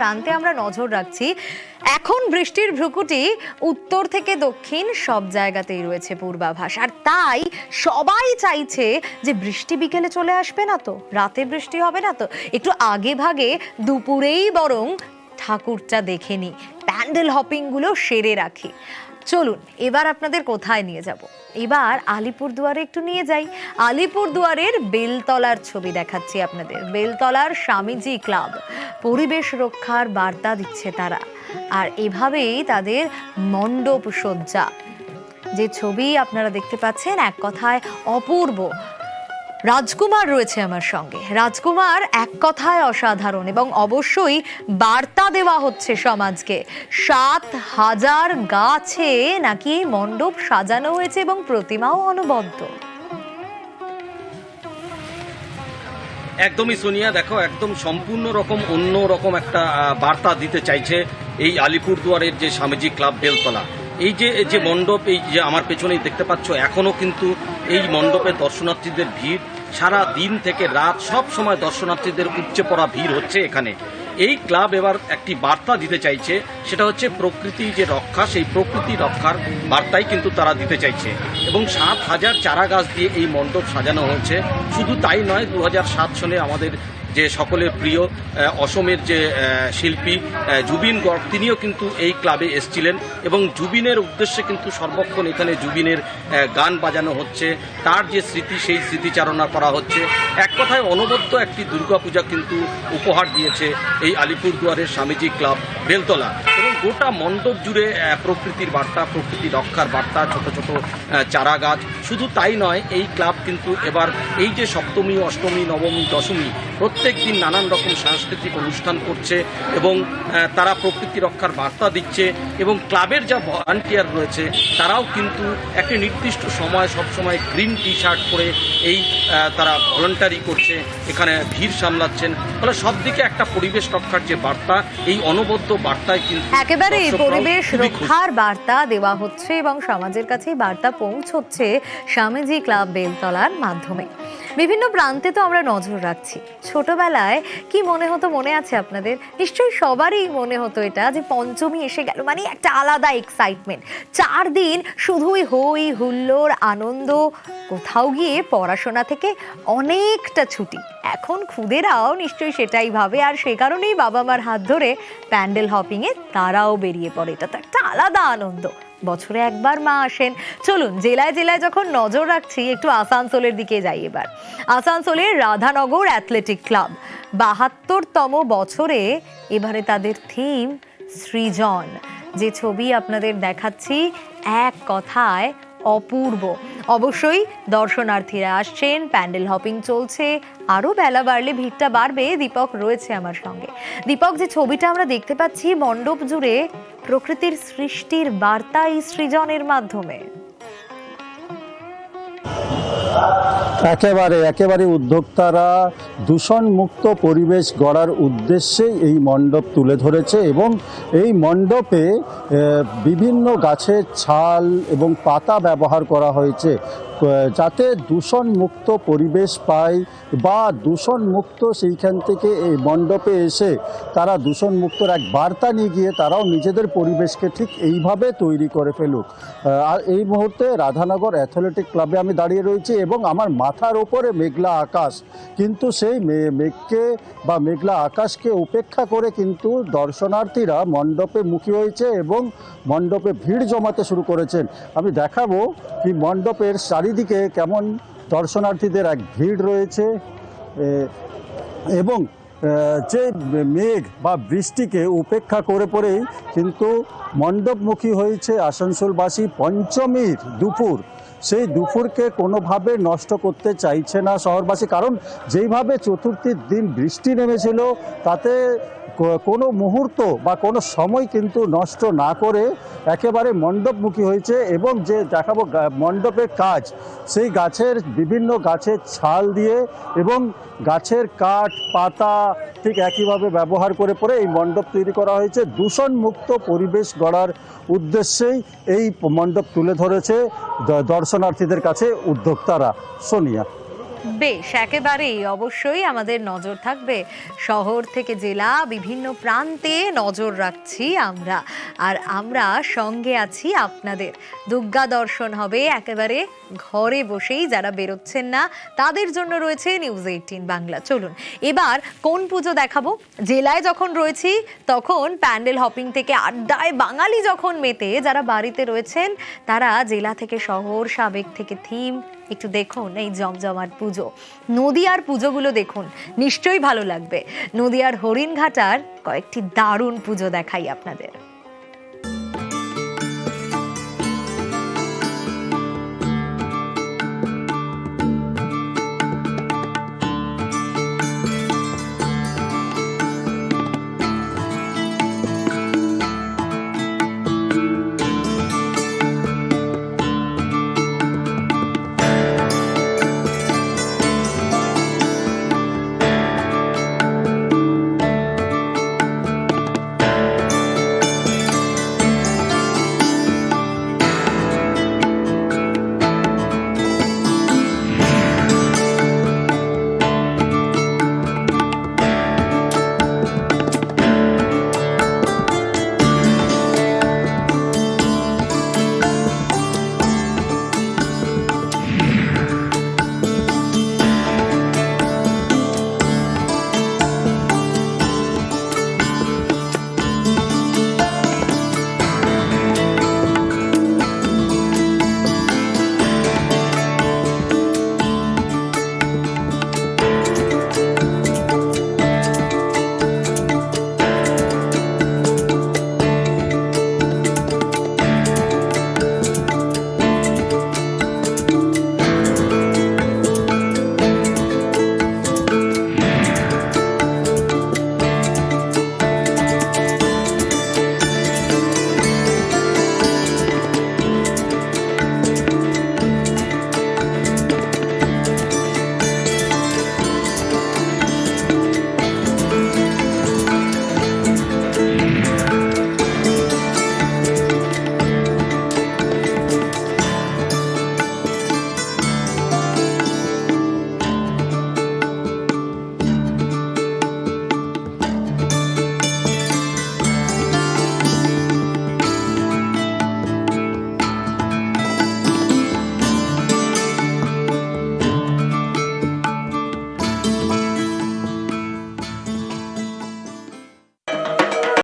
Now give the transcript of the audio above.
প্রান্তে আমরা নজর রাখছি। এখন বৃষ্টির ভ্রুকুটি উত্তর থেকে দক্ষিণ সব জায়গাতেই রয়েছে পূর্বাভাস। আর তাই সবাই চাইছে যে বৃষ্টি বিকেলে চলে আসবে না তো, রাতে বৃষ্টি হবে না তো। একটু আগে ভাগে দুপুরেই বরং ঠাকুরটা দেখে নি প্যান্ডেল হপিংগুলো সেরে রাখি। চলুন, এবার আপনাদের কোথায় নিয়ে যাব? এবার আলিপুর দুয়ারে একটু নিয়ে যাই। আলিপুর দুয়ারের বেলতলার ছবি দেখাচ্ছি আপনাদের। বেলতলার স্বামীজি ক্লাব। পরিবেশ রক্ষার বার্তা দিচ্ছে তারা। আর এভাবেই তাদের মণ্ডপ সজ্জা। যে ছবি আপনারা দেখতে পাচ্ছেন, এক কথায় অপূর্ব। রাজকুমার রয়েছে আমার সঙ্গে। রাজকুমার এক কথায় অসাধারণ এবং অবশ্যই বার্তা দেওয়া হচ্ছে সমাজকে। সাত হাজার গাছে নাকি মণ্ডপ সাজানো হয়েছে এবং প্রতিমাও অনবদ্য। একদমই সোনিয়া, দেখো, একদম সম্পূর্ণ রকম, অন্য রকম একটা বার্তা দিতে চাইছে এই আলিপুরদুয়ারের যে স্বামীজি ক্লাব বেলতলা। এই যে যে মণ্ডপ, এই যে আমার পেছনেই দেখতে পাচ্ছ, এখনও কিন্তু এই মণ্ডপে দর্শনার্থীদের ভিড়। সারা দিন থেকে রাত সব সময় দর্শনার্থীদের উপচে পড়া ভিড় হচ্ছে এখানে। এই ক্লাব এবার একটি বার্তা দিতে চাইছে, সেটা হচ্ছে প্রকৃতি যে রক্ষা, সেই প্রকৃতি রক্ষার বার্তাই কিন্তু তারা দিতে চাইছে। এবং সাত হাজার চারা গাছ দিয়ে এই মণ্ডপ সাজানো হয়েছে। শুধু তাই নয় দু সালে আমাদের যে সকলের প্রিয় অসমের যে শিল্পী জুবিন গর্গ, তিনিও কিন্তু এই ক্লাবে এসেছিলেন এবং জুবিনের উদ্দেশ্যে কিন্তু সর্বক্ষণ এখানে জুবিনের গান বাজানো হচ্ছে। তার যে স্মৃতি, সেই স্মৃতিচারণা করা হচ্ছে। এক কথায় অনবদ্য একটি দুর্গাপূজা কিন্তু উপহার দিয়েছে এই আলিপুরদুয়ারের স্বামীজি ক্লাব বেলতলা। গোটা মণ্ডপ জুড়ে প্রকৃতির বার্তা, প্রকৃতি রক্ষার বার্তা, ছোট ছোট চারা গাছ শুধু তাই নয়, এই ক্লাব কিন্তু এবার এই যে সপ্তমী, অষ্টমী, নবমী, দশমী, প্রত্যেক দিন নানান রকম সাংস্কৃতিক অনুষ্ঠান করছে এবং তারা প্রকৃতি রক্ষার বার্তা দিচ্ছে এবং ক্লাবের যা ভলান্টিয়ার রয়েছে, তারাও কিন্তু একটি নির্দিষ্ট সময় সব সময় গ্রিন টি শার্ট পরে এই তারা ভলান্টারি করছে, এখানে ভিড় সামলাচ্ছেন। ফলে সব দিকে একটা পরিবেশ রক্ষার যে বার্তা, এই অনবদ্য বার্তায় কিন্তু একেবারেই এই পরিবেশ রক্ষার বার্তা দেওয়া হচ্ছে এবং সমাজের কাছে বার্তা পৌঁছচ্ছে স্বামীজি ক্লাব বেলতলার মাধ্যমে। বিভিন্ন প্রান্তে তো আমরা নজর রাখছি। ছোটবেলায় কি মনে হতো মনে আছে আপনাদের? নিশ্চয়ই সবারই মনে হতো এটা যে পঞ্চমী এসে গেল মানে একটা আলাদা এক্সাইটমেন্ট চার দিন শুধুই হই, হুল্লোড়, আনন্দ, কোথাও গিয়ে পড়াশোনা থেকে অনেকটা ছুটি। এখন খুদেরাও নিশ্চয়ই সেটাই ভাবে, আর সে কারণেই বাবা মার হাত ধরে প্যান্ডেল হপিংয়ে তারাও বেরিয়ে পড়ে। এটা তো একটা আলাদা আনন্দ। বছরে একবার মা আসেন। চলুন, জেলায় জেলায় যখন নজর রাখছি, একটু আসানসোলের দিকে যাই এবার। আসানসোলের রাধানগর অ্যাথলেটিক ক্লাব। বাহাত্তরতম বছরে এবারে তাদের থিম সৃজন। যে ছবি আপনাদের দেখাচ্ছি, এক কথায় অপূর্ব। অবশ্যই দর্শনার্থীরা আসছেন, প্যান্ডেল হপিং চলছে, আরও বেলা বাড়লে ভিড়টা বাড়বে, দীপক রয়েছে আমার সঙ্গে। দীপক, যে ছবিটা আমরা দেখতে পাচ্ছি, মণ্ডপ জুড়ে প্রকৃতির সৃষ্টির বার্তা এই সৃজনের মাধ্যমে। একেবারে একেবারে উদ্যোক্তারা দূষণমুক্ত পরিবেশ গড়ার উদ্দেশ্যে এই মণ্ডপ তুলে ধরেছে এবং এই মণ্ডপে বিভিন্ন গাছের ছাল এবং পাতা ব্যবহার করা হয়েছে। যাতে দূষণমুক্ত পরিবেশ পায় বা দূষণমুক্ত সেইখান থেকে এই মণ্ডপে এসে তারা দূষণ মুক্তর এক বার্তা নিয়ে গিয়ে তারাও নিজেদের পরিবেশকে ঠিক এইভাবে তৈরি করে ফেলুক। আর এই মুহূর্তে রাধানগর অ্যাথলেটিক ক্লাবে আমি দাঁড়িয়ে রয়েছি এবং আমার মাথার ওপরে মেঘলা আকাশ। কিন্তু সেই মেঘকে বা মেঘলা আকাশকে উপেক্ষা করে কিন্তু দর্শনার্থীরা মণ্ডপে মুখী হয়েছে এবং মণ্ডপে ভিড় জমাতে শুরু করেছেন। আমি দেখাবো কি মণ্ডপের চারিদিকে কেমন দর্শনার্থীদের এক ভিড় রয়েছে এবং যে মেঘ বা বৃষ্টিকে উপেক্ষা করে পরেই কিন্তু মণ্ডপমুখী হয়েছে আসানসোলবাসী পঞ্চমীর দুপুর। সেই দুপুরকে কোনোভাবে নষ্ট করতে চাইছে না শহরবাসী। কারণ যেইভাবে চতুর্থীর দিন বৃষ্টি নেমেছিল, তাতে কোনো মুহূর্ত বা কোনো সময় কিন্তু নষ্ট না করে একেবারে মণ্ডপমুখী হয়েছে এবং যে দেখাবো মণ্ডপের কাজ, সেই গাছের বিভিন্ন গাছের ছাল দিয়ে এবং গাছের কাঠ, পাতা ঠিক একইভাবে ব্যবহার করে পরে এই মণ্ডপ তৈরি করা হয়েছে। দূষণমুক্ত পরিবেশ গড়ার উদ্দেশ্যেই এই মণ্ডপ তুলে ধরেছে দর্শনার্থীদের কাছে উদ্যোক্তারা। সোনিয়া। বেশ, একেবারেই। অবশ্যই আমাদের নজর থাকবে শহর থেকে জেলা, বিভিন্ন প্রান্তে নজর রাখছি আমরা। আর আমরা সঙ্গে আছি আপনাদের। দুর্গা দর্শন হবে একেবারে ঘরে বসেই, যারা বেরোচ্ছেন না, তাদের জন্য রয়েছে নিউজ এইটিন বাংলা। চলুন, এবার কোন পুজো দেখাবো? জেলায় যখন রয়েছি, তখন প্যান্ডেল হপিং থেকে আড্ডায় বাঙালি যখন মেতে, যারা বাড়িতে রয়েছেন, তারা জেলা থেকে শহর সাবেক থেকে থিম একটু দেখুন, এই জমজমাট পুজো। নদিয়ার পুজোগুলো দেখুন, নিশ্চয়ই ভালো লাগবে। নদিয়ার হরিণঘাটার কয়েকটি দারুণ পুজো দেখাই আপনাদের।